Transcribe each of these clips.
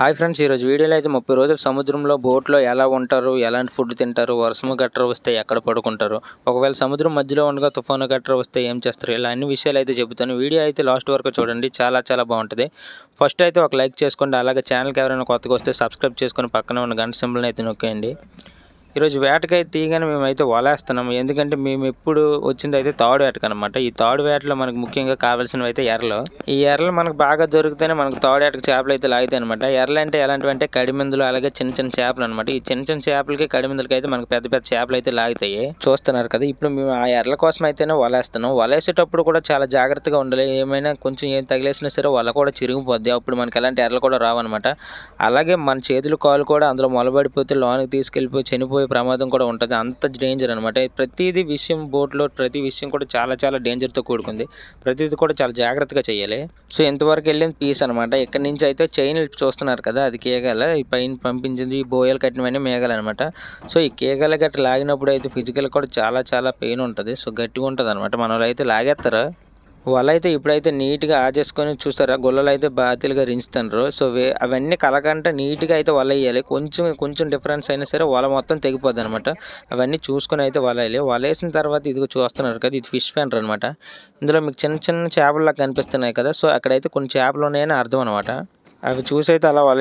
Hi friends ఈరోజు వీడియోలో అయితే ముప్పై రోజులు సముద్రంలో బోట్లో ఎలా ఉంటారు ఎలాంటి ఫుడ్ తింటారు వర్షము గట్ర వస్తే ఎక్కడ పడుకుంటారు ఒకవేళ సముద్రం మధ్యలో ఉండగా తుఫాను గట్ర వస్తే ఏం చేస్తారు ఇలా అన్ని విషయాలు అయితే చెబుతాను. వీడియో అయితే లాస్ట్ వరకు చూడండి చాలా చాలా బాగుంటుంది. ఫస్ట్ అయితే ఒక లైక్ చేసుకోండి అలాగే ఛానల్కి ఎవరైనా కొత్తగా వస్తే సబ్స్క్రైబ్ చేసుకొని పక్కన ఉన్న గంట సింబల్ని అయితే నొక్కేయండి. ఈరోజు వేటకై తీయగానే మేమైతే వలేస్తున్నాం. ఎందుకంటే మేము ఎప్పుడు వచ్చింది అయితే తాడు వేటకనమాట ఈ తాడు వేటలో మనకు ముఖ్యంగా కావాల్సినవి అయితే ఎర్రలు. ఈ ఎర్రలు మనకు బాగా దొరికితేనే మనకు తాడు వేటకు చేపలు అయితే లాగుతాయి అనమాట ఎర్రలు అంటే ఎలాంటివి అంటే కడిమిందులు అలాగే చిన్న చిన్న చేపలు అనమాట ఈ చిన్న చిన్న చేపలకి కడిమిందులకి అయితే మనకు పెద్ద పెద్ద చేపలు అయితే లాగుతాయి. చూస్తున్నారు కదా ఇప్పుడు మేము ఆ ఎర్రల కోసం అయితేనే వలేస్తున్నాం. వలేసేటప్పుడు కూడా చాలా జాగ్రత్తగా ఉండాలి. ఏమైనా కొంచెం ఏం తగిలేసినా సరే వల కూడా చిరిగిపోద్ది. అప్పుడు మనకి ఎలాంటి ఎర్రలు కూడా రావన్నమాట అలాగే మన చేతులు కాలు కూడా అందులో మొలబడిపోతే లోనికి తీసుకెళ్ళిపోయి చనిపోయి పోయే ప్రమాదం కూడా ఉంటుంది. అంత డేంజర్ అనమాట ప్రతిదీ విషయం బోట్లో ప్రతి విషయం కూడా చాలా చాలా డేంజర్తో కూడుకుంది. ప్రతిదీ కూడా చాలా జాగ్రత్తగా చేయాలి. సో ఎంతవరకు వెళ్ళింది పీస్ అనమాట ఇక్కడ నుంచి అయితే చైన్ చూస్తున్నారు కదా అది కేగల. ఈ పైన పంపించింది ఈ బోయలు కట్టినవన్నీ మేఘాలు అనమాట సో ఈ కేగల గట్ట లాగినప్పుడు అయితే ఫిజికల్ కూడా చాలా చాలా పెయిన్ ఉంటుంది. సో గట్టిగా ఉంటుంది అనమాట మన వాళ్ళు అయితే లాగేస్తారు వల అయితే ఇప్పుడైతే నీట్గా ఆచేసుకొని చూస్తారా? గొల్లలు అయితే బాతిలుగా రించుతుండ్రు. సో అవన్నీ కలకంట నీట్గా అయితే వల వేయాలి. కొంచెం కొంచెం డిఫరెన్స్ అయినా సరే వల మొత్తం తెగిపోద్ది అనమాట అవన్నీ చూసుకొని అయితే వల వేయాలి. వల వేసిన తర్వాత ఇది చూస్తున్నారు కదా ఇది ఫిష్ ఫ్యాంటర్ అనమాట ఇందులో మీకు చిన్న చిన్న చేపల్లా కనిపిస్తున్నాయి కదా. సో అక్కడైతే కొన్ని చేపలు ఉన్నాయని అర్థం అనమాట అవి చూసి అయితే అలా వల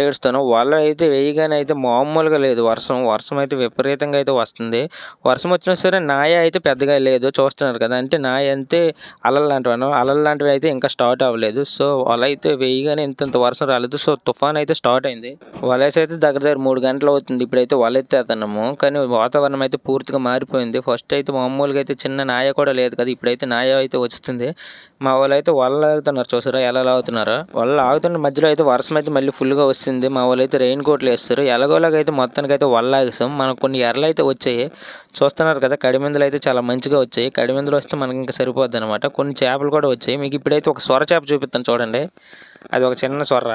వల అయితే వేయగానే అయితే మామూలుగా లేదు. వర్షం వర్షం అయితే విపరీతంగా అయితే వస్తుంది. వర్షం వచ్చినా సరే నాయ అయితే పెద్దగా లేదు. చూస్తున్నారు కదా అంటే నాయ అంతే అలలు లాంటివి అలలు లాంటివి అయితే ఇంకా స్టార్ట్ అవ్వలేదు. సో వల అయితే వేయగానే ఇంత ఇంత వర్షం రాలేదు. సో తుఫాన్ అయితే స్టార్ట్ అయింది. వలేసి అయితే దగ్గర దగ్గర మూడు గంటలు అవుతుంది. ఇప్పుడైతే వల ఎత్తేస్తున్నాము కానీ వాతావరణం అయితే పూర్తిగా మారిపోయింది. ఫస్ట్ అయితే మామూలుగా అయితే చిన్న నాయ కూడా లేదు కదా ఇప్పుడైతే నాయ అయితే వస్తుంది. మా వాళ్ళు అయితే వల్ల లాగుతున్నారు చూసారా? ఎలా లాగుతున్నారా? వాళ్ళు లాగుతున్న మధ్యలో అయితే వర్షం వర్షం అయితే మళ్ళీ ఫుల్గా వస్తుంది. మా వాళ్ళు అయితే రెయిన్ కోట్లు వేస్తారు. ఎలాగోలాగైతే మొత్తానికి అయితే వల్లాగేసాం మనకు కొన్ని ఎర్రలు అయితే వచ్చాయి. చూస్తున్నారు కదా కడిమిందులు అయితే చాలా మంచిగా వచ్చాయి. కడిమిందులు వస్తే మనకి ఇంకా సరిపోద్ది అనమాట కొన్ని చేపలు కూడా వచ్చాయి. మీకు ఇప్పుడైతే ఒక సొర చేప చూపిస్తాను చూడండి. అది ఒక చిన్న సొర్ర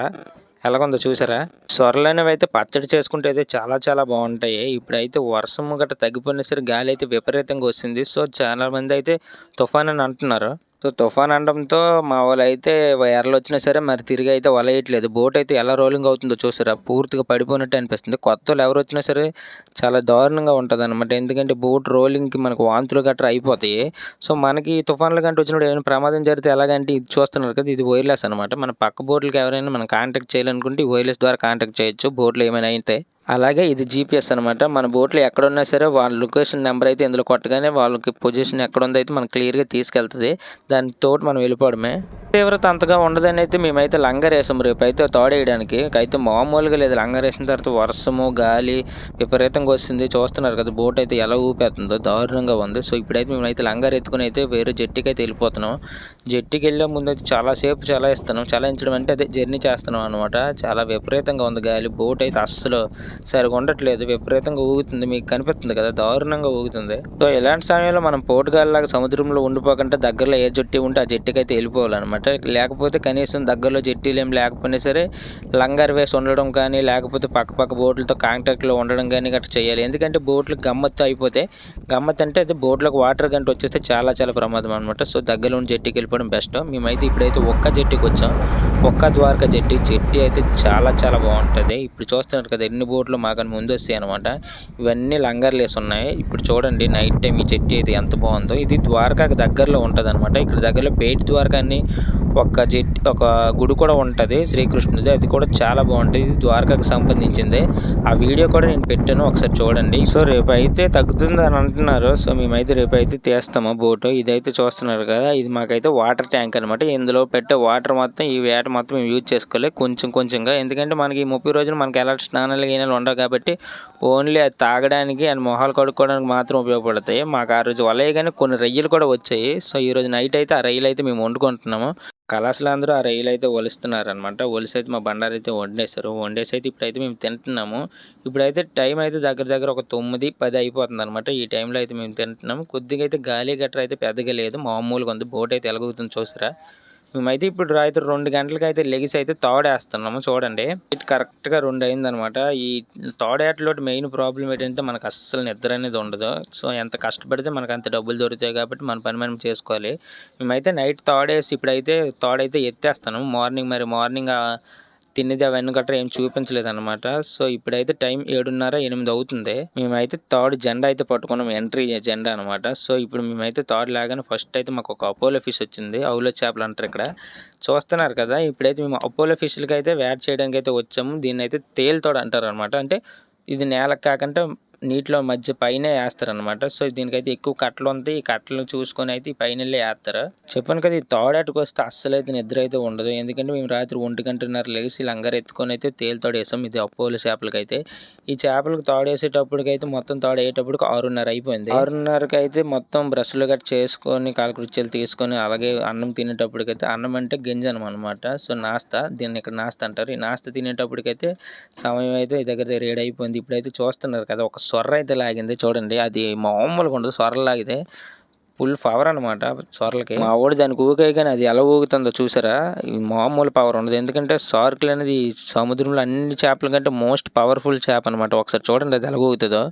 ఎలాగుందో చూసారా? సొరలైనవి అయితే పచ్చడి చేసుకుంటే అయితే చాలా చాలా బాగుంటాయి. ఇప్పుడైతే వర్షం గట్రా తగ్గిపోయిన సరే గాలి అయితే విపరీతంగా వస్తుంది. సో చాలా మంది అయితే తుఫాన్ అని అంటున్నారు. సో తుఫాన్ అనడంతో మా వాళ్ళు అయితే ఎర్రలు వచ్చినా సరే మరి తిరిగి అయితే వలయట్లేదు. బోట్ అయితే ఎలా రోలింగ్ అవుతుందో చూసారా? పూర్తిగా పడిపోయినట్టు అనిపిస్తుంది. కొత్త వాళ్ళు ఎవరు వచ్చినా సరే చాలా దారుణంగా ఉంటుంది అనమాట ఎందుకంటే బోట్ రోలింగ్కి మనకు వాంతులు గట్రా అయిపోతాయి. సో మనకి తుఫాన్లు గంట వచ్చినప్పుడు ఏమైనా ప్రమాదం జరిగితే ఎలాగంటే ఇది చూస్తున్నారు కదా ఇది వైర్లెస్ అనమాట మన పక్క బోట్లకి ఎవరైనా మనం కాంటాక్ట్ చేయాలనుకుంటే ఈ వైర్లెస్ ద్వారా కాంటాక్ట్ చేయొచ్చు. బోట్లు ఏమైనా అయితే అలాగే ఇది జీపీఎస్ అనమాట మన బోట్లో ఎక్కడున్నా సరే వాళ్ళ లొకేషన్ నెంబర్ అయితే ఇందులో కొట్టగానే వాళ్ళకి పొజిషన్ ఎక్కడ ఉందో అయితే మనకు క్లియర్గా తీసుకెళ్తుంది. దానితో మనం వెళ్ళిపోవడమే. తీవ్రత అంతగా ఉండదని అయితే మేమైతే లంగర్ రేపు అయితే తోడేయడానికి అయితే మామూలుగా లేదు. లంగర్ వేసిన తర్వాత వర్షము గాలి విపరీతంగా వస్తుంది. చూస్తున్నారు కదా బోట్ అయితే ఎలా ఊపేస్తుందో దారుణంగా ఉంది. సో ఇప్పుడైతే మేమైతే లంగర్ ఎత్తుకుని అయితే వేరే జట్టుకి అయితే వెళ్ళిపోతున్నాం. జట్టుకి వెళ్ళే ముందు అయితే చాలాసేపు చలాయిస్తున్నాం. చలాయించడం అంటే అదే జర్నీ చేస్తున్నాం అనమాట చాలా విపరీతంగా ఉంది గాలి. బోట్ అయితే అస్సలు సరిగా ఉండట్లేదు. విపరీతంగా ఊగుతుంది. మీకు కనిపిస్తుంది కదా? దారుణంగా ఊగుతుంది. సో ఇలాంటి సమయంలో మనం పోటుగాలిలాగా సముద్రంలో ఉండిపోకుండా దగ్గరలో ఏ జట్టి ఉంటే ఆ జట్టుకి అయితే వెళ్ళిపోవాలన్నమాట. లేకపోతే కనీసం దగ్గరలో జట్టీలు ఏం లేకపోయినా సరే లంగర్ వేసి ఉండడం కానీ లేకపోతే పక్క పక్క బోట్లతో కాంటాక్ట్లో ఉండడం కానీ గట్రా చేయాలి. ఎందుకంటే బోట్లు గమ్మత్తు అయిపోతే గమ్మత్ అంటే అది బోట్లకు వాటర్ గంట వచ్చేస్తే చాలా చాలా ప్రమాదం అనమాట సో దగ్గరలో ఉన్న జట్టుకి వెళ్ళిపోవడం బెస్ట్. మేమైతే ఇప్పుడైతే ఒక్క జట్టుకి వచ్చాం ఒక్క ద్వారకా జట్టి. జట్టి అయితే చాలా చాలా బాగుంటుంది. ఇప్పుడు చూస్తున్నారు కదా ఎన్ని బోట్లు మాకని ముందు వస్తాయి అనమాట ఇవన్నీ లంగర్లు వేసి ఉన్నాయి ఇప్పుడు చూడండి నైట్ టైం ఈ చెట్టు అయితే ఎంత బాగుందో. ఇది ద్వారకాకి దగ్గరలో ఉంటుంది అనమాట ఇక్కడ దగ్గరలో బేటి ద్వారకా అని ఒక చెట్టు ఒక గుడి కూడా ఉంటుంది శ్రీకృష్ణుది. అది కూడా చాలా బాగుంటుంది. ఇది ద్వారకాకి సంబంధించింది. ఆ వీడియో కూడా నేను పెట్టాను. ఒకసారి చూడండి. సో రేపు అయితే తగ్గుతుంది అని అంటున్నారు. సో మేమైతే రేపు అయితే తీస్తాము బోటు. ఇదైతే చూస్తున్నారు కదా ఇది మాకైతే వాటర్ ట్యాంక్ అనమాట ఇందులో పెట్టే వాటర్ మొత్తం ఈ వేట మొత్తం మేము యూజ్ చేసుకోవాలి కొంచెం కొంచెంగా. ఎందుకంటే మనకి ఈ ముప్పై రోజులు మనకి ఎలాంటి స్నానాలు గినాలు ఉండవు కాబట్టి ఓన్లీ అది తాగడానికి అండ్ మొహాలు కడుక్కోవడానికి మాత్రం ఉపయోగపడతాయి. మాకు ఆ రోజు వలయ కానీ కొన్ని రొయ్యలు కూడా వచ్చాయి. సో ఈ రోజు నైట్ అయితే ఆ రొయ్యలు అయితే మేము వండుకుంటున్నాము. కళాశాల అందరూ ఆ రొయ్యలు అయితే వలుస్తున్నారు అనమాట ఒలిసి అయితే మా బండారు అయితే వండేశారు. వండేసి అయితే ఇప్పుడైతే మేము తింటున్నాము. ఇప్పుడైతే టైం అయితే దగ్గర దగ్గర ఒక తొమ్మిది పది అయిపోతుంది అనమాట ఈ టైంలో అయితే మేము తింటున్నాము. కొద్దిగా అయితే గాలి గట్ర అయితే పెద్దగా లేదు. మామూలుగా ఉంది. బోట్ అయితే ఎలగవుతుంది చూసారా మేమైతే ఇప్పుడు రాత్రి రెండు గంటలకి అయితే లెగిసి అయితే తోడేస్తున్నాము చూడండి. ఇటు కరెక్ట్గా రెండు అయిందనమాట. ఈ తోడేటలో మెయిన్ ప్రాబ్లం ఏంటంటే మనకు అస్సలు నిద్ర అనేది ఉండదు. సో ఎంత కష్టపడితే మనకు అంత డబ్బులు దొరుకుతాయి కాబట్టి మన పని మనం చేసుకోవాలి. మేమైతే నైట్ తోడేసి ఇప్పుడైతే తోడైతే ఎత్తేస్తాను మార్నింగ్ మరి మార్నింగ్ తినేది అవన్నీ గట్రా ఏం చూపించలేదు అనమాట సో ఇప్పుడైతే టైం ఏడున్నర ఎనిమిది అవుతుంది. మేమైతే థర్డ్ జెండా అయితే పట్టుకున్నాం ఎంట్రీ జెండా అనమాట సో ఇప్పుడు మేమైతే థర్డ్ లాగానే ఫస్ట్ అయితే మాకు ఒక అపోలో ఫిష్ వచ్చింది అవులో చేపలు అంటారు ఇక్కడ. చూస్తున్నారు కదా ఇప్పుడైతే మేము అపోలో ఫిష్లకి అయితే వ్యాట్ చేయడానికి అయితే వచ్చాము. దీన్ని అయితే తేలితోడు అంటారు అనమాట అంటే ఇది నేలకు కాకుండా నీటిలో మధ్య పైన వేస్తారనమాట సో దీనికైతే ఎక్కువ కట్టలు ఉంటాయి ఈ కట్టలు చూసుకొని అయితే ఈ పైన వేస్తారు. చెప్పాను కదా ఈ తోడాటకు వస్తే అస్సలు అయితే నిద్ర అయితే ఉండదు. ఎందుకంటే మేము రాత్రి ఒంటి గంటన్నర లేచి లంగర్ ఎత్తుకొని అయితే తేలి వేసాం ఇది అప్పోలు చేపలకి అయితే ఈ చేపలకు తోడేసేటప్పటికైతే మొత్తం తోడేటప్పటికి ఆరున్నర అయిపోయింది. ఆరున్నరకి అయితే మొత్తం బ్రష్లు గట్ట చేసుకొని కాలకృత్యాలు తీసుకొని అలాగే అన్నం తినేటప్పటికైతే అన్నం అంటే గింజనం అనమాట సో నాస్తా దీన్ని ఇక్కడ నాస్తా అంటారు. ఈ నాస్తా తినేటప్పటికైతే సమయం అయితే దగ్గర దగ్గర రేడ్ అయిపోయింది ఇప్పుడైతే చూస్తున్నారు కదా ఒక సొర్ర అయితే లాగింది. చూడండి అది మామూలుగా ఉండదు. సొర్ర లాగితే ఫుల్ పవర్ అనమాట సొరలకి. మా వాడు దానికి ఊగే కానీ అది ఎలా ఊగుతుందో చూసారా? మామూలు పవర్ ఉండదు. ఎందుకంటే సార్కులు అనేది సముద్రంలో అన్ని చేపల కంటే మోస్ట్ పవర్ఫుల్ చేప అనమాట ఒకసారి చూడండి అది ఎలా ఊగుతుందో.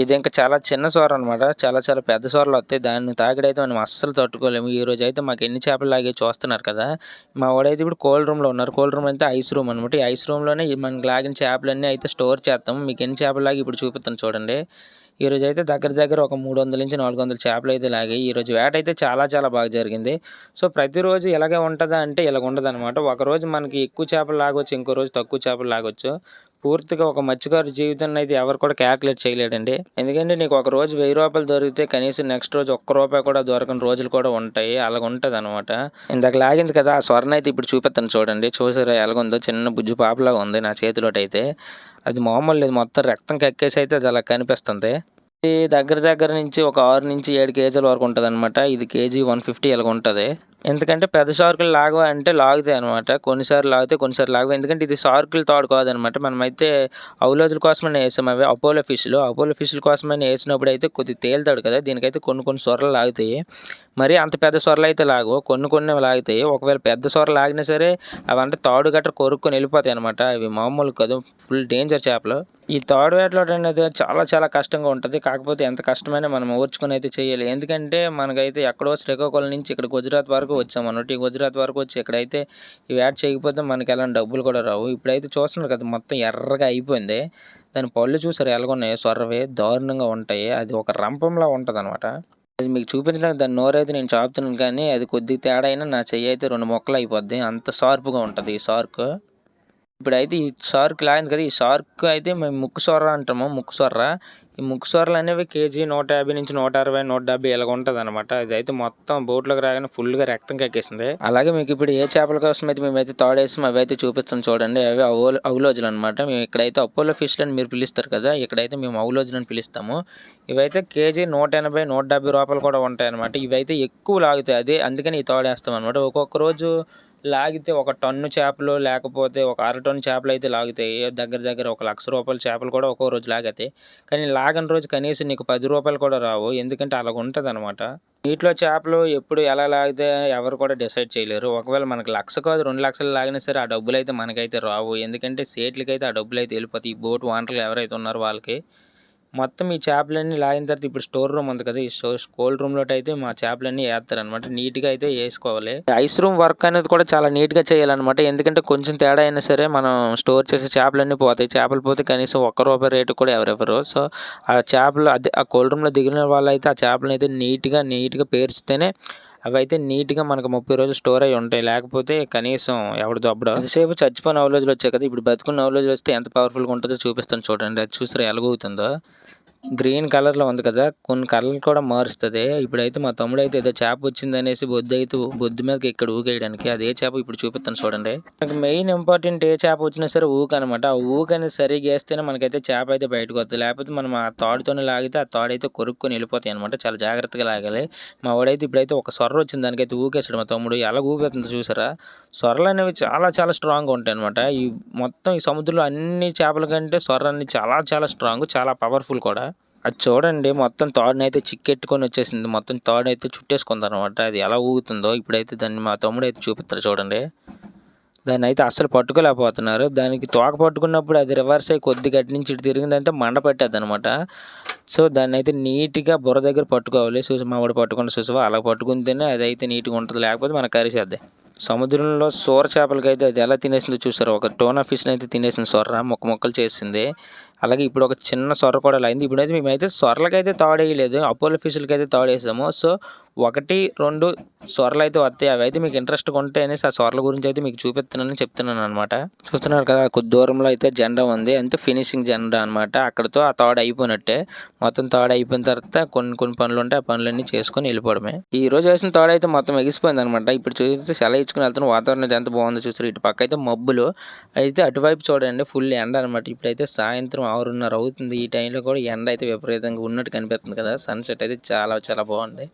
ఇది ఇంకా చాలా చిన్న సోర అనమాట చాలా చాలా పెద్ద సోరలు వస్తాయి. దాన్ని తాకిడైతే మనం అస్సలు తట్టుకోలేము. ఈ రోజు అయితే మాకు ఎన్ని చేపలు లాగే చూస్తున్నారు కదా. మా వాడైతే ఇప్పుడు కోల్డ్ రూమ్లో ఉన్నారు. కోల్డ్ రూమ్ అయితే ఐస్ రూమ్ అనమాట ఈ ఐస్ రూమ్లోనే మనకి లాగిన చేపలన్నీ అయితే స్టోర్ చేస్తాం. మీకు ఎన్ని చేపలు లాగి ఇప్పుడు చూపిస్తాను చూడండి. ఈ రోజు అయితే దగ్గర దగ్గర ఒక మూడు వందల నుంచి నాలుగు వందల చేపలు అయితే లాగాయి. ఈరోజు వేట అయితే చాలా చాలా బాగా జరిగింది. సో ప్రతిరోజు ఇలాగే ఉంటుందా అంటే ఇలాగ ఉండదు అనమాట ఒకరోజు మనకి ఎక్కువ చేపలు లాగొచ్చు ఇంకో రోజు తక్కువ చేపలు లాగొచ్చు. పూర్తిగా ఒక మత్స్యకారు జీవితాన్ని అయితే ఎవరు కూడా క్యాల్కులేట్ చేయలేడండి. ఎందుకంటే నీకు ఒక రోజు వెయ్యి రూపాయలు దొరికితే కనీసం నెక్స్ట్ రోజు ఒక్క రూపాయి కూడా దొరకని రోజులు కూడా ఉంటాయి. అలాగ ఉంటుంది అనమాట ఇందాక లాగింది కదా ఆ స్వర్ణ అయితే ఇప్పుడు చూపిస్తాను చూడండి. చూసారా ఎలాగుందో? చిన్న బుజ్జు పాపలాగా ఉంది నా చేతిలోటైతే. అయితే అది మామూలు లేదు మొత్తం రక్తం కక్కేసి అయితే అది అలా కనిపిస్తుంది. దగ్గర దగ్గర నుంచి ఒక ఆరు నుంచి ఏడు కేజీల వరకు ఉంటుంది అనమాట ఇది కేజీ వన్ ఫిఫ్టీ ఇలాగ ఉంటుంది. ఎందుకంటే పెద్ద షార్కులు లాగ అంటే లాగుతాయి అనమాట కొన్నిసార్లు లాగితే కొన్నిసార్లు లాగవు. ఎందుకంటే ఇది షార్కులు తోడు కాదనమాట మనమైతే అవులోజుల కోసమని వేసాం అవి అపోలో ఫిష్లు. అపోలో ఫిష్ల కోసమని వేసినప్పుడు అయితే కొద్దిగా తేలుతాడు కదా దీనికైతే కొన్ని కొన్ని సొరలు లాగుతాయి. మరి అంత పెద్ద సొరలు అయితే లాగవు. కొన్ని కొన్ని లాగుతాయి. ఒకవేళ పెద్ద సొరలు లాగినా సరే అవంటే తాడు గట్ర కొరుక్కొని వెళ్ళిపోతాయి అనమాట అవి మామూలు కాదు. ఫుల్ డేంజర్ చేపలు. ఈ తాడు వేటలో అనేది చాలా చాలా కష్టంగా ఉంటుంది. కాకపోతే ఎంత కష్టమైనా మనం ఓర్చుకొని అయితే చేయాలి ఎందుకంటే మనకైతే ఎక్కడో శ్రీకాకుళం నుంచి ఇక్కడ గుజరాత్ వరకు వచ్చాం అన్నట్టు ఈ గుజరాత్ వరకు వచ్చి ఇక్కడైతే ఈ వేట చేయకపోతే మనకి ఎలాంటి డబ్బులు కూడా రావు. ఇప్పుడైతే చూస్తున్నారు కదా మొత్తం ఎర్రగా అయిపోయింది. దాని పళ్ళు చూసారు ఎలాగున్నాయి సొర్రవి దారుణంగా ఉంటాయి. అది ఒక రంపంలా ఉంటుంది అనమాట అది మీకు చూపించడానికి దాని నోరైతే నేను చాపుతున్నాను కానీ అది కొద్దిగా తేడా అయినా నా చెయ్యి అయితే రెండు మొక్కలు అయిపోద్ది. అంత షార్ప్గా ఉంటుంది ఈ షార్క్. ఇప్పుడైతే ఈ షార్క్ లాగింది కదా ఈ షార్క్ అయితే మేము ముక్కు సొర్ర అంటాము ముక్కు సొర్ర ఈ ముక్కు సొర్రలు అనేవి కేజీ నూట యాభై నుంచి నూట అరవై నూట డెబ్బై ఇలాగ ఉంటుంది అనమాట ఇదైతే మొత్తం బోట్లోకి రాగానే ఫుల్గా రక్తం కక్కేసింది. అలాగే మీకు ఇప్పుడు ఏ చేపల కోసం అయితే మేమైతే తోడేసి అవి అయితే చూపిస్తాం చూడండి. అవి అవులో అవులోజులు అనమాట మేము ఇక్కడైతే అపోలో ఫిష్లు అని మీరు పిలుస్తారు కదా ఇక్కడైతే మేము అవులోజులు అని పిలుస్తాము. ఇవైతే కేజీ నూట ఎనభై నూట డెబ్బై రూపాయలు కూడా ఉంటాయి అనమాట ఇవైతే ఎక్కువ లాగుతాయి అదే అందుకని ఈ తోడేస్తాం అనమాట ఒక్కొక్క రోజు లాగితే ఒక టన్ను చేపలు లేకపోతే ఒక అర టన్ను చేపలు అయితే లాగుతాయి దగ్గర దగ్గర ఒక లక్ష రూపాయల చేపలు కూడా ఒక్కో రోజు లాగతాయి కానీ లాగని రోజు కనీసం నీకు పది రూపాయలు కూడా రావు. ఎందుకంటే అలాగ ఉంటుంది అనమాట నీటిలో చేపలు ఎప్పుడు ఎలా లాగితే ఎవరు కూడా డిసైడ్ చేయలేరు. ఒకవేళ మనకి లక్ష కాదు రెండు లక్షలు లాగినా సరే ఆ డబ్బులు అయితే మనకైతే రావు. ఎందుకంటే సేట్లకైతే ఆ డబ్బులు అయితే వెళ్ళిపోతాయి. ఈ బోట్ ఓనర్లు ఎవరైతే ఉన్నారో వాళ్ళకి మొత్తం ఈ చేపలన్నీ లాగిన తర్వాత ఇప్పుడు స్టోర్ రూమ్ ఉంది కదా ఈ స్టోర్ కోల్డ్ రూమ్లో అయితే మా చేపలన్నీ వేస్తారు అనమాట నీట్గా అయితే వేసుకోవాలి. ఐస్ రూమ్ వర్క్ అనేది కూడా చాలా నీట్గా చేయాలన్నమాట. ఎందుకంటే కొంచెం తేడా అయినా సరే మనం స్టోర్ చేసే చేపలన్నీ పోతాయి. చేపలు పోతే కనీసం ఒక్క రూపాయి రేటు కూడా ఎవరెవరు. సో ఆ చేపలు అదే ఆ కోల్డ్ రూమ్లో దిగిన వాళ్ళు అయితే ఆ చేపలను అయితే నీట్గా నీట్గా పేర్చితేనే అవి అయితే నీట్గా మనకు ముప్పై రోజులు స్టోర్ అయి ఉంటాయి. లేకపోతే కనీసం ఎవడు దొబ్బడం ఎంతసేపు చచ్చిపోయిన నవలోజులు వచ్చాయి కదా. ఇప్పుడు బతుకున్న నవలోజులు వస్తే ఎంత పవర్ఫుల్గా ఉంటుందో చూపిస్తాను చూడండి. అది చూసారా ఎలాగవుతుందో గ్రీన్ కలర్లో ఉంది కదా కొన్ని కలర్లు కూడా మారుస్తుంది. ఇప్పుడైతే మా తమ్ముడు అయితే ఏదో చేప వచ్చింది అనేసి బొద్దు అయితే బొద్దు మీదకి ఇక్కడ ఊకేయడానికి అదే చేప ఇప్పుడు చూపిస్తాను చూడండి. మనకి మెయిన్ ఇంపార్టెంట్ ఏ చేప వచ్చినా సరే ఊక అనమాట ఆ ఊక అనేది సరిగ్గా వేస్తేనే మనకైతే చేప అయితే బయటకు వస్తుంది. లేకపోతే మనం ఆ తాడుతోనే లాగితే ఆ తాడు అయితే కొరుక్కొని వెళ్ళిపోతాయి అనమాట చాలా జాగ్రత్తగా లాగాలి. మా వాడైతే ఇప్పుడైతే ఒక సొర్ర వచ్చింది దానికైతే ఊకేసాడు మా తమ్ముడు. ఎలా ఊపేస్తుందో చూసారా? సొర్రలు అనేవి చాలా చాలా స్ట్రాంగ్గా ఉంటాయి అనమాట ఈ మొత్తం ఈ సముద్రంలో అన్ని చేపల కంటే సొర్ర అనేది చాలా చాలా స్ట్రాంగ్ చాలా పవర్ఫుల్ కూడా. అది చూడండి మొత్తం తాడుని చిక్కెట్టుకొని వచ్చేసింది. మొత్తం తాడు చుట్టేసుకుంది అనమాట అది ఎలా ఊగుతుందో ఇప్పుడైతే దాన్ని మా తమ్ముడు అయితే చూపిస్తారు చూడండి. దాన్ని అయితే అస్సలు పట్టుకోలేకపోతున్నారు. దానికి తోక పట్టుకున్నప్పుడు అది రివర్స్ అయ్యి కొద్ది గట్టి నుంచి ఇటు తిరిగిందంటే మండ పెట్టేది అనమాట సో దాన్ని అయితే నీట్గా బుర్ర దగ్గర పట్టుకోవాలి. చూసి మా పట్టుకున్న చూసావా? అలా పట్టుకుంటేనే అది అయితే నీట్గా ఉంటుంది. లేకపోతే మనకు కరిసేద్ది. సముద్రంలో సోర చేపలకి అయితే అది ఎలా తినేసిందో చూసారు. ఒక టోనా ఫిష్ని అయితే తినేసింది సొర్ర మొక్క మొక్కలు చేసింది. అలాగే ఇప్పుడు ఒక చిన్న సొర్ర కూడా అయింది. ఇప్పుడైతే మేమైతే సొర్రలకైతే తాడేయలేదు అపోలో ఫిష్లకి అయితే తాడేసాము. సో ఒకటి రెండు సొరలు అయితే వస్తాయి అవి అయితే మీకు ఇంట్రెస్ట్గా ఉంటే అనేసి ఆ సొరల గురించి అయితే మీకు చూపిస్తున్నానని చెప్తున్నాను అనమాట చూస్తున్నారు కదా కొద్ది దూరంలో అయితే జెండా ఉంది. అంటే ఫినిషింగ్ జెండా అనమాట అక్కడతో ఆ తాడు అయిపోయినట్టే. మొత్తం తాడు అయిపోయిన తర్వాత కొన్ని కొన్ని పనులు ఉంటాయి ఆ పనులన్నీ చేసుకొని వెళ్ళిపోవడమే. ఈ రోజు వేసిన తాడు అయితే మొత్తం ఎగిసిపోయింది అనమాట ఇప్పుడు చూస్తే సెలవు ఇచ్చుకుని వెళ్తున్న వాతావరణం అయితే ఎంత బాగుందో చూసారు. ఇటు పక్క అయితే మబ్బులు. అయితే అటువైపు చూడండి ఫుల్ ఎండ అనమాట ఇప్పుడైతే సాయంత్రం ఆరున్నర అవుతుంది. ఈ టైంలో కూడా ఎండ అయితే విపరీతంగా ఉన్నట్టు కనిపిస్తుంది కదా. సన్సెట్ అయితే చాలా చాలా బాగుంది.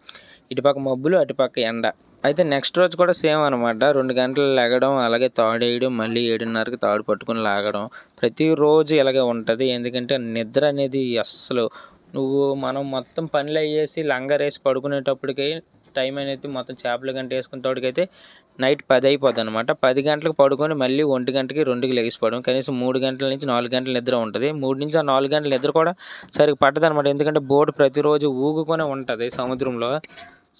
ఇటుపక్క మబ్బులు అటుపక్క ఎండ. అయితే నెక్స్ట్ రోజు కూడా సేమ్ అనమాట రెండు గంటలు లెగడం అలాగే తాడేయడం మళ్ళీ ఏడున్నరకి తాడు పట్టుకుని లాగడం. ప్రతిరోజు ఇలాగే ఉంటుంది. ఎందుకంటే నిద్ర అనేది అస్సలు నువ్వు మనం మొత్తం పనులు అయ్యేసి లంగరేసి పడుకునేటప్పటికి టైం అనేది మొత్తం చేపల గంట వేసుకున్న తోటికైతే నైట్ పది అయిపోద్ది అనమాట పది గంటలకు పడుకొని మళ్ళీ ఒంటి గంటకి రెండుకి లెగిసిపోవడం కనీసం మూడు గంటల నుంచి నాలుగు గంటల నిద్ర ఉంటుంది. మూడు నుంచి ఆ నాలుగు గంటల నిద్ర కూడా సరిగ్గా పట్టదు అనమాట ఎందుకంటే బోట్ ప్రతిరోజు ఊగుకొని ఉంటుంది సముద్రంలో.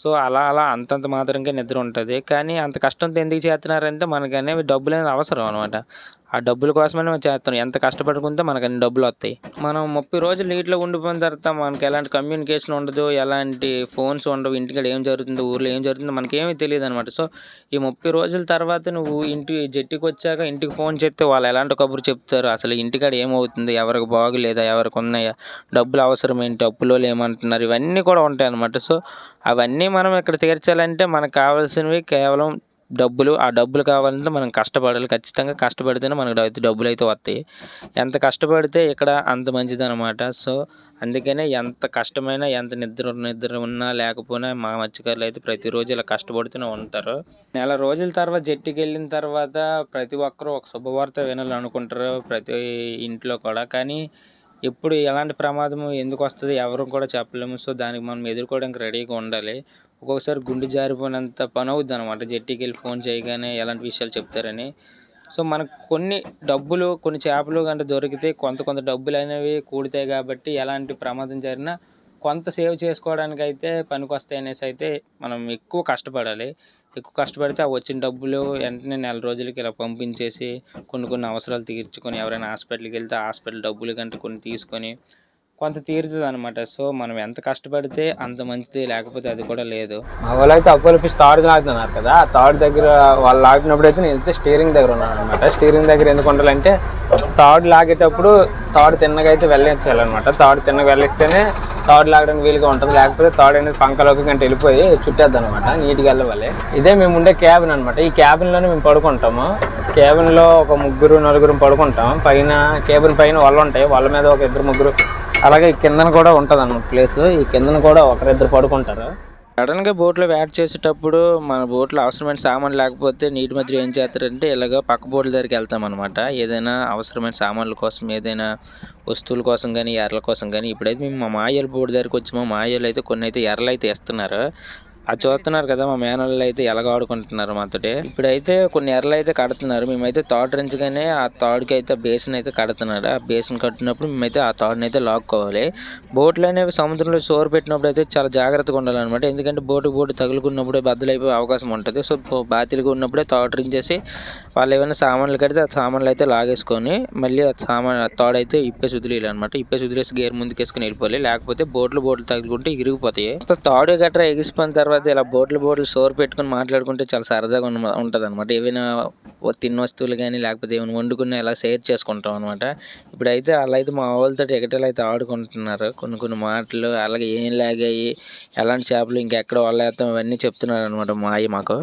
సో అలా అలా అంతంత మాత్రంగా నిద్ర ఉంటుంది. కానీ అంత కష్టంతో ఎందుకు చేస్తున్నారంటే మనకు అనేవి డబ్బులు అనేది అవసరం అనమాట ఆ డబ్బుల కోసమే మనం చేస్తాం ఎంత కష్టపడుకుంటే మనకు అన్ని డబ్బులు వస్తాయి. మనం ముప్పై రోజులు నీటిలో ఉండిపోయిన తర్వాత మనకి ఎలాంటి కమ్యూనికేషన్ ఉండదు ఎలాంటి ఫోన్స్ ఉండవు ఇంటికాడ ఏం జరుగుతుందో ఊర్లో ఏం జరుగుతుందో మనకేమీ తెలియదు అనమాట సో ఈ ముప్పై రోజుల తర్వాత నువ్వు ఇంటి జట్టుకి వచ్చాక ఇంటికి ఫోన్ చేస్తే వాళ్ళు ఎలాంటి కబురు చెప్తారు? అసలు ఇంటికాడ ఏమవుతుంది? ఎవరికి బాగులేదా? ఎవరికి ఉన్నాయా? డబ్బులు అవసరం ఏంటి? అప్పులో ఏమంటున్నారు? ఇవన్నీ కూడా ఉంటాయి అనమాట సో అవన్నీ మనం ఇక్కడ తీర్చాలంటే మనకు కావాల్సినవి కేవలం డబ్బులు ఆ డబ్బులు కావాలంటే మనం కష్టపడాలి. ఖచ్చితంగా కష్టపడితేనే మనకు అయితే డబ్బులు అయితే వస్తాయి. ఎంత కష్టపడితే ఇక్కడ అంత మంచిది అనమాట సో అందుకనే ఎంత కష్టమైనా ఎంత నిద్ర నిద్ర ఉన్నా లేకపోయినా మా మత్స్యకారులు అయితే ప్రతిరోజు ఇలా కష్టపడుతూనే ఉంటారు. నెల రోజుల తర్వాత జట్టుకి వెళ్ళిన తర్వాత ప్రతి ఒక్కరూ ఒక శుభవార్త వినాలనుకుంటారు ప్రతి ఇంట్లో కూడా. కానీ ఎప్పుడు ఎలాంటి ప్రమాదం ఎందుకు వస్తుంది ఎవరు కూడా చెప్పలేము. సో దానికి మనం ఎదుర్కోవడానికి రెడీగా ఉండాలి. ఒక్కొక్కసారి గుండె జారిపోయినంత పని అవుద్ది అనమాట జట్టికి వెళ్ళి ఫోన్ చేయగానే ఎలాంటి విషయాలు చెప్తారని. సో మనకు కొన్ని డబ్బులు కొన్ని చేపలు కంటే దొరికితే కొంత కొంత డబ్బులు అనేవి కూడుతాయి కాబట్టి ఎలాంటి ప్రమాదం జరిగినా కొంత సేవ్ చేసుకోవడానికి అయితే పనికొస్తాయి అనేసి అయితే మనం ఎక్కువ కష్టపడాలి. ఎక్కువ కష్టపడితే ఆ వచ్చిన డబ్బులు వెంటనే నెల రోజులకి ఇలా పంపించేసి కొన్ని కొన్ని అవసరాలు తీర్చుకొని ఎవరైనా హాస్పిటల్కి వెళ్తే హాస్పిటల్ డబ్బులు కంటే కొన్ని తీసుకొని కొంత తీరుతుంది అనమాట సో మనం ఎంత కష్టపడితే అంత మంచిది లేకపోతే అది కూడా లేదు. మా వాళ్ళు అయితే అపోలో ఫిష్ తాడు లాగుతున్నారు కదా. ఆ తాడు దగ్గర వాళ్ళు లాగినప్పుడు అయితే నేను స్టీరింగ్ దగ్గర ఉన్నాను అనమాట స్టీరింగ్ దగ్గర ఎందుకు ఉండాలంటే తాడు లాగేటప్పుడు తాడు తిన్నగా అయితే వెళ్ళించాలన్నమాట. తాడు తిన్నగా వెళ్ళిస్తేనే తాడు లాగడానికి వీలుగా ఉంటుంది. లేకపోతే తాడు అనేది పంకలోకి గంట వెళ్ళిపోయి చుట్టేద్ది అనమాట నీట్గా వెళ్ళవాలి. ఇదే మేము ఉండే క్యాబిన్ అనమాట ఈ క్యాబిన్లోనే మేము పడుకుంటాము. క్యాబిన్లో ఒక ముగ్గురు నలుగురు పడుకుంటాం. పైన క్యాబిన్ పైన వాళ్ళు ఉంటాయి. వాళ్ళ మీద ఒక ఇద్దరు ముగ్గురు అలాగే ఈ కిందన కూడా ఉంటుంది అన్నమాట ప్లేస్ ఈ కిందన కూడా ఒకరిద్దరు పడుకుంటారు. సడన్గా బోట్లో వ్యాడ్ చేసేటప్పుడు మన బోట్లో అవసరమైన సామాన్లు లేకపోతే నీటి మధ్య ఏం చేస్తారంటే ఇలాగ పక్క బోట్ల దగ్గరికి వెళ్తాం అనమాట ఏదైనా అవసరమైన సామాన్ల కోసం ఏదైనా వస్తువుల కోసం కానీ ఎర్రల కోసం కానీ ఇప్పుడైతే మేము మా మాయల బోర్డు దగ్గరికి వచ్చి మా మాయలు అయితే కొన్ని అయితే ఎర్రలు అయితే ఇస్తున్నారు. అది చూస్తున్నారు కదా మా మేనల్లో అయితే ఎలాగ ఆడుకుంటున్నారు మాతోటి. ఇప్పుడైతే కొన్ని ఎర్రలు అయితే కడుతున్నారు. మేమైతే తాడు రించగానే ఆ తాడుకి అయితే బేసిన్ అయితే కడుతున్నారు. ఆ బేసిన్ కట్టినప్పుడు మేమైతే ఆ తాడుని అయితే లాక్కోవాలి. బోట్లు అనేవి సముద్రంలో సోరు పెట్టినప్పుడు అయితే చాలా జాగ్రత్తగా ఉండాలన్నమాట. ఎందుకంటే బోటు బోటు తగులుకున్నప్పుడు బద్దలైపోయే అవకాశం ఉంటుంది. సో బాతిలుగా ఉన్నప్పుడే తాడు రించేసి వాళ్ళు ఏమైనా సామాన్లు కడితే ఆ సామాన్లు అయితే లాగేసుకొని మళ్ళీ ఆ సామాన్ ఆ తాడు అయితే ఇప్పేసి వదిలేయాలి అనమాట ఇప్పేసి వదిలేసి గేర్ ముందుకేసుకొని వెళ్ళిపోవాలి. లేకపోతే బోట్లు బోట్లు తగులుకుంటే ఇరిగిపోతాయి. సో తాడు గట్రా ఎగిసిపోయిన తర్వాత తర్వాత ఇలా బోట్లు బోట్లు సోర్ పెట్టుకుని మాట్లాడుకుంటే చాలా సరదాగా ఉన్న ఉంటుంది అనమాట ఏవైనా తిన్న వస్తువులు కానీ లేకపోతే ఏమైనా వండుకున్న ఇలా షేర్ చేసుకుంటాం అనమాట ఇప్పుడైతే అలా అయితే మా వాళ్ళతో ఎగటలు అయితే ఆడుకుంటున్నారు. కొన్ని కొన్ని మాటలు అలాగే ఏం లాగాయి ఎలాంటి చేపలు ఇంకెక్కడ వాళ్ళేస్తాం ఇవన్నీ చెప్తున్నారు అనమాట మా అయ్య మాకు.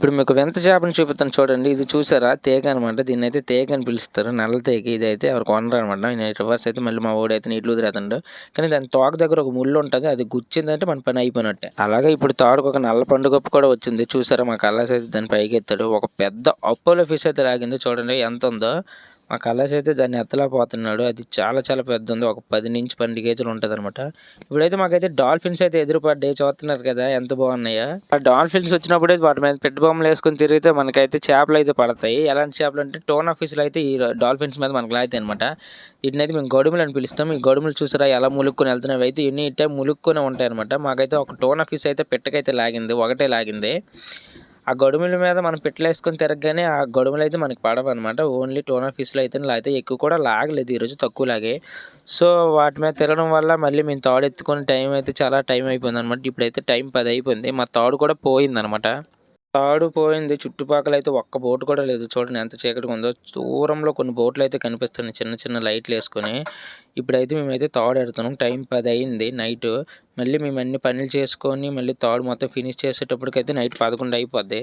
ఇప్పుడు మీకు వింత చేపని చూపిస్తాను చూడండి. ఇది చూసారా? తేగ అనమాట దీన్ని అయితే తేగ అని పిలుస్తారు. నల్ల తేగ ఇది అయితే ఎవరు కొనరు అనమాట నేను రివర్స్ అయితే మళ్ళీ మా ఓడి అయితే నీళ్ళు వదిలేదండు కానీ దాని తోక దగ్గర ఒక ముళ్ళు ఉంటుంది. అది గుచ్చిందంటే మన పని అయిపోయినట్టే. అలాగే ఇప్పుడు తోడుకు ఒక నల్ల పండుగప్పు కూడా వచ్చింది. చూసారా? మా కల్లాస్ అయితే దాన్ని పైకి ఎత్తాడు ఒక పెద్ద అపోలో ఫిష్ అయితే లాగింది. చూడండి ఎంత ఉందో. ఆ కలర్స్ అయితే దాన్ని ఎత్తలేకపోతున్నాడు. అది చాలా చాలా పెద్ద ఉంది ఒక పది నుంచి పన్నెండు కేజీలు ఉంటుంది అనమాట ఇప్పుడైతే మాకైతే డాల్ఫిన్స్ అయితే ఎదురుపడ్డాయి. చూస్తున్నారు కదా ఎంత బాగున్నాయో. ఆ డాల్ఫిన్స్ వచ్చినప్పుడే వాటి మీద పెట్టి బొమ్మలు వేసుకుని తిరిగితే మనకైతే చేపలు అయితే పడతాయి. ఎలాంటి చేపలు అంటే టోన్ ఫిష్లు అయితే ఈ డాల్ఫిన్స్ మీద మనకు లాగుతాయి అనమాట వీటినైతే మేము గడుములు అని పిలుస్తాం. ఈ గడుములు చూసారా ఎలా ములుక్కుని వెళ్తున్నవి అయితే ఇన్ని ఇట్టే ములుక్కునే ఉంటాయి అనమాట మాకైతే ఒక టోన్ ఫిష్ అయితే పెట్టకైతే లాగింది ఒకటే లాగింది. ఆ గడుముల మీద మనం పెట్టలేసుకొని తిరగగానే ఆ గడుములు అయితే మనకి పడవు అనమాట ఓన్లీ టోనర్ ఫిష్లు అయితే అయితే ఎక్కువ కూడా లాగలేదు ఈరోజు తక్కువ లాగే సో వాటి మీద తిరగడం వల్ల మళ్ళీ మేము తాడు ఎత్తుకునే టైం అయితే చాలా టైం అయిపోయింది అనమాట ఇప్పుడైతే టైం పది అయిపోయింది. మా తాడు కూడా పోయింది అనమాట తాడు పోయింది చుట్టుపక్కల అయితే ఒక్క బోటు కూడా లేదు. చూడండి ఎంత చీకటిగా ఉందో. దూరంలో కొన్ని బోట్లు అయితే కనిపిస్తున్నాయి. చిన్న చిన్న లైట్లు వేసుకొని. ఇప్పుడైతే మేమైతే తాడు ఎడుతున్నాం. టైం పది అయింది నైట్. మళ్ళీ మేము అన్ని పనులు చేసుకొని మళ్ళీ తాడు మొత్తం ఫినిష్ చేసేటప్పటికైతే నైట్ పదకొండు అయిపోద్ది.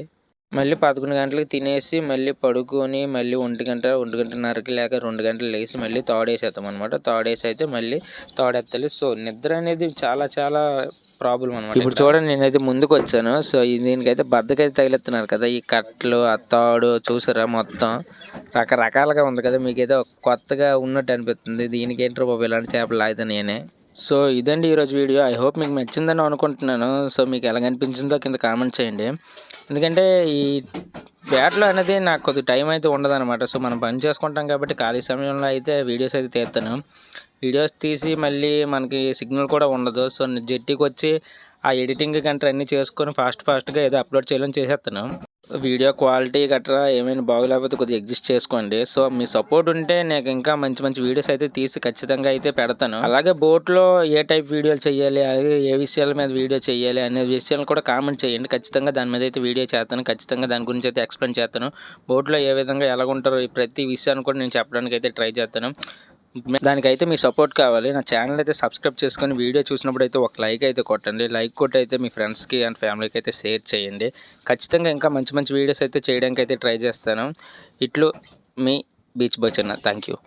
మళ్ళీ పదకొండు గంటలకు తినేసి మళ్ళీ పడుకొని మళ్ళీ ఒంటి గంట ఒంటి గంటన్నరకి లేక రెండు గంటలు లేచి మళ్ళీ తాడేసేస్తాం అనమాట తాడేసి అయితే మళ్ళీ తాడెత్తాలి. సో నిద్ర అనేది చాలా చాలా ప్రాబ్లం అనమాట ఇప్పుడు చూడండి నేనైతే ముందుకు వచ్చాను సో దీనికైతే బద్దకైతే తగిలిస్తున్నారు కదా ఈ కట్లు ఆ తాడు చూసారా మొత్తం? రకరకాలుగా ఉంది కదా మీకైతే కొత్తగా ఉన్నట్టు అనిపిస్తుంది. దీనికి ఏంటో బాబు ఇలాంటి చేపలు లాగితే నేనే. సో ఇదండి ఈరోజు వీడియో. ఐ హోప్ మీకు నచ్చిందని అనుకుంటున్నాను. సో మీకు ఎలా అనిపించిందో కింద కామెంట్ చేయండి. ఎందుకంటే ఈ బ్యాట్లో అనేది నాకు కొద్ది టైం అయితే ఉండదన్నమాట. సో మనం పని చేసుకుంటాం కాబట్టి ఖాళీ సమయంలో అయితే వీడియోస్ అయితే తీస్తాను. వీడియోస్ తీసి మళ్ళీ మనకి సిగ్నల్ కూడా ఉండదు. సో నేను జెట్టీకి వచ్చి ఆ ఎడిటింగ్ గంట అన్నీ చేసుకొని ఫాస్ట్ ఫాస్ట్గా ఏదో అప్లోడ్ చేయాలని చేసేస్తాను వీడియో క్వాలిటీ గట్రా ఏమైనా బాగోలేకపోతే కొద్దిగా ఎగ్జిస్ట్ చేసుకోండి. సో మీ సపోర్ట్ ఉంటే నాకు ఇంకా మంచి మంచి వీడియోస్ అయితే తీసి ఖచ్చితంగా అయితే పెడతాను. అలాగే బోట్లో ఏ టైప్ వీడియోలు చేయాలి అలాగే ఏ విషయాల మీద వీడియో చేయాలి అనే విషయాలు కూడా కామెంట్ చేయండి. ఖచ్చితంగా దాని మీద అయితే వీడియో చేస్తాను. ఖచ్చితంగా దాని గురించి అయితే ఎక్స్ప్లెయిన్ చేస్తాను. బోట్లో ఏ విధంగా ఎలా ఉంటారో ప్రతి విషయాన్ని కూడా నేను చెప్పడానికి అయితే ట్రై చేస్తాను. దానికైతే మీ సపోర్ట్ కావాలి. నా ఛానల్ అయితే సబ్స్క్రైబ్ చేసుకొని వీడియో చూసినప్పుడు అయితే ఒక లైక్ అయితే కొట్టండి. లైక్ కొట్టి అయితే మీ ఫ్రెండ్స్కి అండ్ ఫ్యామిలీకి అయితే షేర్ చేయండి. ఖచ్చితంగా ఇంకా మంచి మంచి వీడియోస్ అయితే చేయడానికి అయితే ట్రై చేస్తాను. ఇట్లు మీ బీచ్ బచ్చన్న థ్యాంక్ యూ